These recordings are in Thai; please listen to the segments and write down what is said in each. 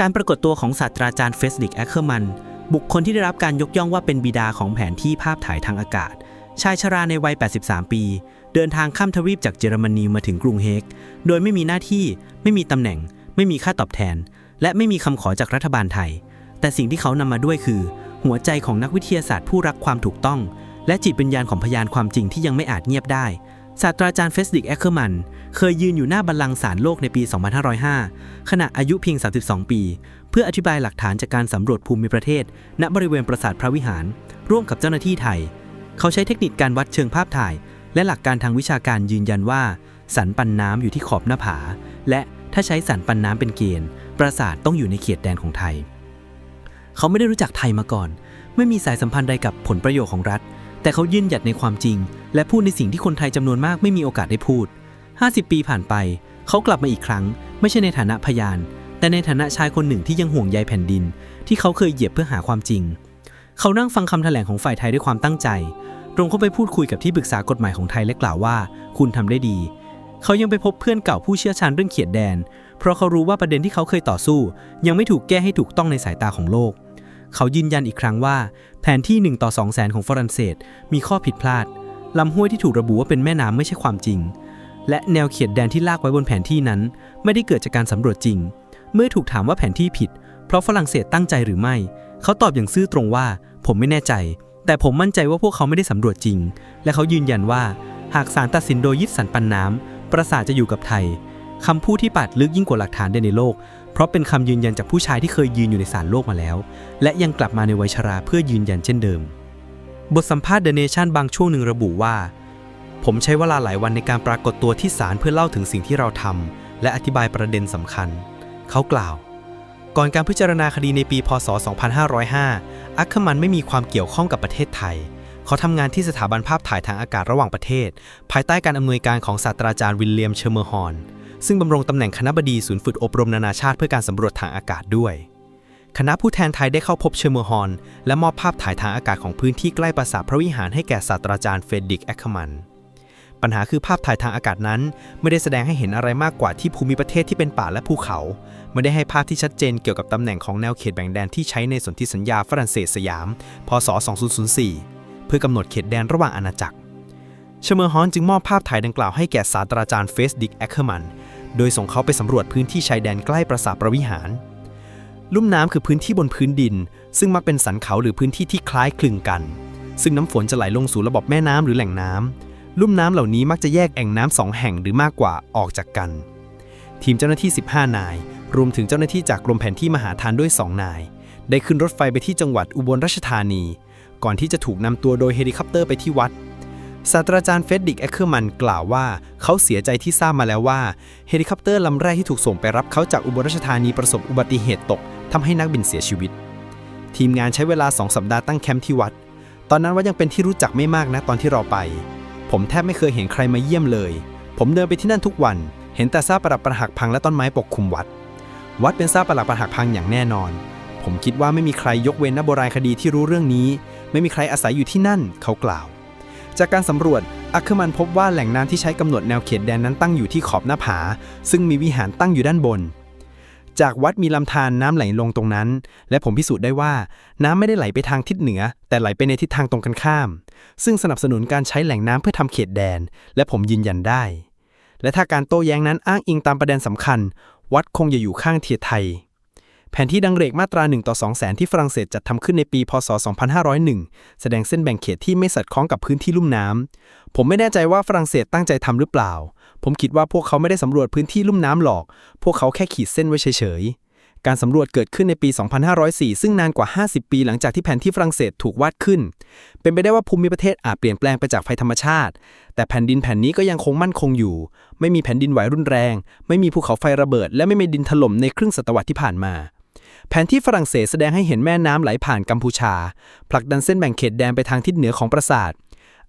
การปรากฏตัวของศาสตราจารย์เฟสดิกแอคเคอร์มัน บุคคลที่ได้รับการยกย่องว่าเป็นบิดาของแผนที่ภาพถ่ายทางอากาศ ชายชราในวัย 83 ปี เดินทางข้ามทวีปจากเยอรมนีมาถึงกรุงเฮก โดยไม่มีหน้าที่ ไม่มีตำแหน่ง ไม่มีค่าตอบแทน และไม่มีคำขอจากรัฐบาลไทย แต่สิ่งที่เขานำมาด้วยคือ หัวใจของนักวิทยาศาสตร์ผู้รักความถูกต้อง และจิตวิญญาณของพยานความจริงที่ยังไม่อาจเงียบได้ ศาสตราจารย์เฟสดิกแอคเคอร์มันเคยยืนอยู่หน้าบัลลังก์ศาลโลกในปี 2505 ขณะอายุเพียง 32 ปี เพื่ออธิบายหลักฐานจากการสำรวจภูมิประเทศ ณบริเวณปราสาทพระวิหาร ร่วมกับเจ้าหน้าที่ไทย เขาใช้เทคนิคการวัดเชิงภาพถ่าย และหลักการทางวิชาการยืนยันว่า สันปันน้ำอยู่ที่ขอบหน้าผา และถ้าใช้สันปันน้ำเป็นเกณฑ์ ปราสาทต้องอยู่ในเขตแดนของไทย เขาไม่ได้รู้จักไทยมาก่อน ไม่มีสายสัมพันธ์ใดกับผลประโยชน์ของรัฐ แต่เขายืนหยัดในความจริง และพูดในสิ่งที่คนไทยจำนวนมากไม่มีโอกาสได้พูด 50 ปีผ่านไป เขากลับมาอีกครั้ง ไม่ใช่ในฐานะพยาน แต่ในฐานะชายคนหนึ่งที่ยังห่วงใยแผ่นดิน ที่เขาเคยเหยียบเพื่อหาความจริง เขานั่งฟังคำแถลงของฝ่ายไทยด้วยความตั้งใจ ตรงเข้าไปพูดคุยกับที่ปรึกษากฎหมายของไทยและกล่าวว่า คุณทำได้ดี เขายังไปพบเพื่อนเก่าผู้เชี่ยวชาญเรื่องเขียดแดน เพราะเขารู้ว่าประเด็นที่เขาเคยต่อสู้ ยังไม่ถูกแก้ให้ถูกต้องในสายตาของโลก เขายืนยันอีกครั้งว่า แผนที่1ต่อ2แสนของฝรั่งเศส มีข้อผิดพลาดลำห้วยที่ถูกระบุว่าเป็นแม่น้ำไม่ใช่ความจริง และแนวเขียดแดนที่ลากไว้บนแผนที่นั้น ไม่ได้เกิดจากการสำรวจจริง เมื่อถูกถามว่าแผนที่ผิด เพราะฝรั่งเศสตั้งใจหรือไม่ เขาตอบอย่างซื่อตรงว่า ผมไม่แน่ใจ แต่ผมมั่นใจว่าพวกเขาไม่ได้สำรวจจริง และเขายืนยันว่า หากศาลตัดสินโดยยึดสันปันน้ำปราสาทจะอยู่กับไทยคำพูดที่ปาดลึกยิ่งกว่าหลักฐานใดในโลก เพราะเป็นคำยืนยันจากผู้ชายที่เคยยืนอยู่ในศาลโลกมาแล้ว และยังกลับมาในวัยชราเพื่อยืนยันเช่นเดิม บทสัมภาษณ์ The Nation บางช่วงหนึ่งระบุว่า ผมใช้เวลาหลายวันในการปรากฏตัวที่ศาลเพื่อเล่าถึงสิ่งที่เราทำและอธิบายประเด็นสำคัญ เขากล่าว ก่อนการพิจารณาคดีในปี พศ 2505 อัคเคมันไม่มีความเกี่ยวข้องกับประเทศไทยเขาทำงานที่สถาบันภาพถ่ายทางอากาศระหว่างประเทศ ภายใต้การอำนวยการของศาสตราจารย์วิลเลียมเชอร์เมอร์ฮอน ซึ่งบำรงตำแหน่งคณะบดีศูนย์ฝึกอบรมนานาชาติเพื่อการสำรวจทางอากาศด้วย คณะผู้แทนไทยได้เข้าพบเชอร์เมอร์ฮอน และมอบภาพถ่ายทางอากาศของพื้นที่ใกล้ปราสาทพระวิหารให้แก่ศาสตราจารย์เฟรดริกแอคเคมันปัญหาคือภาพถ่ายทางอากาศนั้น ไม่ได้แสดงให้เห็นอะไรมากกว่าที่ภูมิประเทศที่เป็นป่าและภูเขา ไม่ได้ให้ภาพที่ชัดเจนเกี่ยวกับตำแหน่งของแนวเขตแบ่งแดนที่ใช้ในสนธิสัญญาฝรั่งเศสสยาม พศ 2004 เพื่อกำหนดเขตแดนระหว่างอาณาจักรเชอร์เมอร์ฮอนจึงมอบภาพถ่ายดังกล่าวให้แก่ศาสตราจารย์เฟสดิกแอคเคอร์มัน โดยส่งเขาไปสำรวจพื้นที่ชายแดนใกล้ปราสาทประวิหาร ลุ่มน้ำคือพื้นที่บนพื้นดิน ซึ่งมักเป็นสันเขาหรือพื้นที่ที่คล้ายคลึงกัน ซึ่งน้ำฝนจะไหลลงสู่ระบบแม่น้ำหรือแหล่งน้ำลุ่มน้ำเหล่านี้มักจะแยกแอ่งน้ำสองแห่งหรือมากกว่าออกจากกัน ทีมเจ้าหน้าที่ 15 นาย รวมถึงเจ้าหน้าที่จากกรมแผนที่มหาทานด้วย 2 นาย ได้ขึ้นรถไฟไปที่จังหวัดอุบลราชธานี ก่อนที่จะถูกนำตัวโดยเฮลิคอปเตอร์ไปที่วัด ศาสตราจารย์เฟดดิกแอคเคอร์มันกล่าวว่า เขาเสียใจที่ทราบมาแล้วว่า เฮลิคอปเตอร์ลำแรกที่ถูกส่งไปรับเขาจากอุบลราชธานีประสบอุบัติเหตุตกทำให้นักบินเสียชีวิต ทีมงานใช้เวลา 2 สัปดาห์ตั้งแคมป์ที่วัด ตอนนั้นวัดยังเป็นที่รู้จักไม่มากนะตอนที่เราไป ผมแทบไม่เคยเห็นใครมาเยี่ยมเลย ผมเดินไปที่นั่นทุกวัน เห็นแต่ซากปรักปรหักพังและต้นไม้ปกคลุมวัด วัดเป็นซากปรักปรักหักพังอย่างแน่นอน ผมคิดว่าไม่มีใครยกเว้นนักโบราณคดีที่รู้เรื่องนี้ ไม่มีใครอาศัยอยู่ที่นั่น เขากล่าว จากการสำรวจอัคคมันพบว่าแหล่งน้ำที่ใช้กำหนดแนวเขตแดนนั้นตั้งอยู่ที่ขอบหน้าผา ซึ่งมีวิหารตั้งอยู่ด้านบน จากวัดมีลำธารน้ำไหลลงตรงนั้น และผมพิสูจน์ได้ว่า น้ำไม่ได้ไหลไปทางทิศเหนือ แต่ไหลไปในทิศทางตรงกันข้าม ซึ่งสนับสนุนการใช้แหล่งน้ำเพื่อทำเขตแดน และผมยืนยันได้ และถ้าการโต้แย้งนั้นอ้างอิงตามประเด็นสำคัญ วัดคงจะอยู่ข้างเทียไทย แผนที่ดังเรกมาตรา1ต่อ2แสนที่ฝรั่งเศสจัดทำขึ้นในปี พศ 2501 แสดงเส้นแบ่งเขตที่ไม่สอดคล้องกับพื้นที่ลุ่มน้ำ ผมไม่แน่ใจว่าฝรั่งเศสตั้งใจทำหรือเปล่า ผมคิดว่าพวกเขาไม่ได้สำรวจพื้นที่ลุ่มน้ำหรอก พวกเขาแค่ขีดเส้นไว้เฉยๆ การสำรวจเกิดขึ้นในปี 2504 ซึ่งนานกว่า 50 ปีหลังจากที่แผนที่ฝรั่งเศสถูกวาดขึ้น เป็นไปได้ว่าภูมิประเทศอาจเปลี่ยนแปลงไปจากภัยธรรมชาติ แต่แผ่นดินแผ่นนี้ก็ยังคงมั่นคงอยู่ ไม่มีแผ่นดินไหวรุนแรง ไม่มีภูเขาไฟระเบิด และไม่มีดินถล่มในครึ่งศตวรรษที่ผ่านมา แผนที่ฝรั่งเศสแสดงให้เห็นแม่น้ำไหลผ่านกัมพูชา ผลักดันเส้นแบ่งเขตแดนไปทางทิศเหนือของปราสาท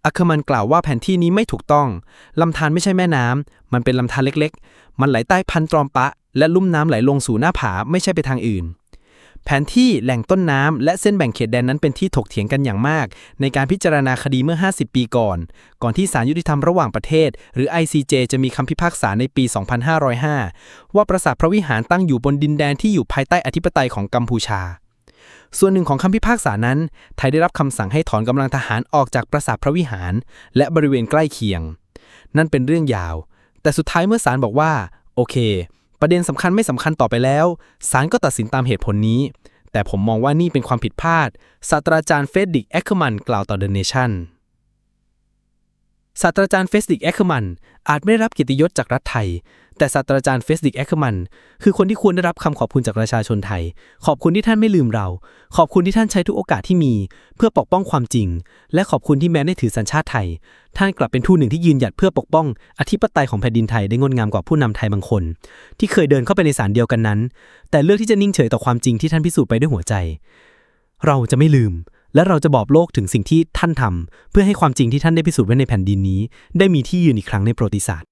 อัคคมันกล่าวว่าแผนที่นี้ไม่ถูกต้อง ลำธารไม่ใช่แม่น้ำ มันเป็นลำธารเล็กๆ มันไหลใต้พันตรอมปะ และลุ่มน้ำไหลลงสู่หน้าผาไม่ใช่ไปทางอื่น แผนที่แหล่งต้นน้ำและเส้นแบ่งเขตแดนนั้นเป็นที่ถกเถียงกันอย่างมาก ในการพิจารณาคดีเมื่อ 50 ปีก่อน ก่อนที่ศาลยุติธรรมระหว่างประเทศ หรือ ICJ จะมีคำพิพากษาในปี 2505 ว่าปราสาทพระวิหารตั้งอยู่บนดินแดนที่อยู่ภายใต้อธิปไตยของกัมพูชา ส่วนหนึ่งของคำพิพากษานั้น ไทยได้รับคำสั่งให้ถอนกำลังทหารออกจากปราสาทพระวิหาร และบริเวณใกล้เคียง นั่นเป็นเรื่องยาว แต่สุดท้ายเมื่อศาลบอกว่า โอเค ประเด็นสำคัญไม่สำคัญต่อไปแล้วศาลก็ตัดสินตามเหตุผลนี้ แต่ผมมองว่านี่เป็นความผิดพลาดศาสตราจารย์เฟดดิกแอคเคอร์มันกล่าวต่อเดอะเนชั่น ศาสตราจารย์เฟสดิกแอคเคอร์มันอาจไม่ได้รับเกียรติยศจากรัฐไทย แต่ศาสตราจารย์เฟสดิกแอคเคอร์มันคือคนที่ควรได้รับคำขอบคุณจากประชาชนไทย ขอบคุณที่ท่านไม่ลืมเรา ขอบคุณที่ท่านใช้ทุกโอกาสที่มี เพื่อปกป้องความจริง และขอบคุณที่แม้ได้ถือสัญชาติไทย ท่านกลับเป็นทูตหนึ่งที่ยืนหยัดเพื่อปกป้องอธิปไตยของแผ่นดินไทยได้งดงามกว่าผู้นำไทยบางคน ที่เคยเดินเข้าไปในศาลเดียวกันนั้น แต่เลือกที่จะนิ่งเฉยต่อความจริงที่ท่านพิสูจน์ไปด้วยหัวใจ เราจะไม่ลืม และเราจะบอกโลกถึงสิ่งที่ท่านทำเพื่อให้ความจริงที่ท่านได้พิสูจน์ไว้ในแผ่นดินนี้ ได้มีที่ยืนอีกครั้งในประวัติศาสตร์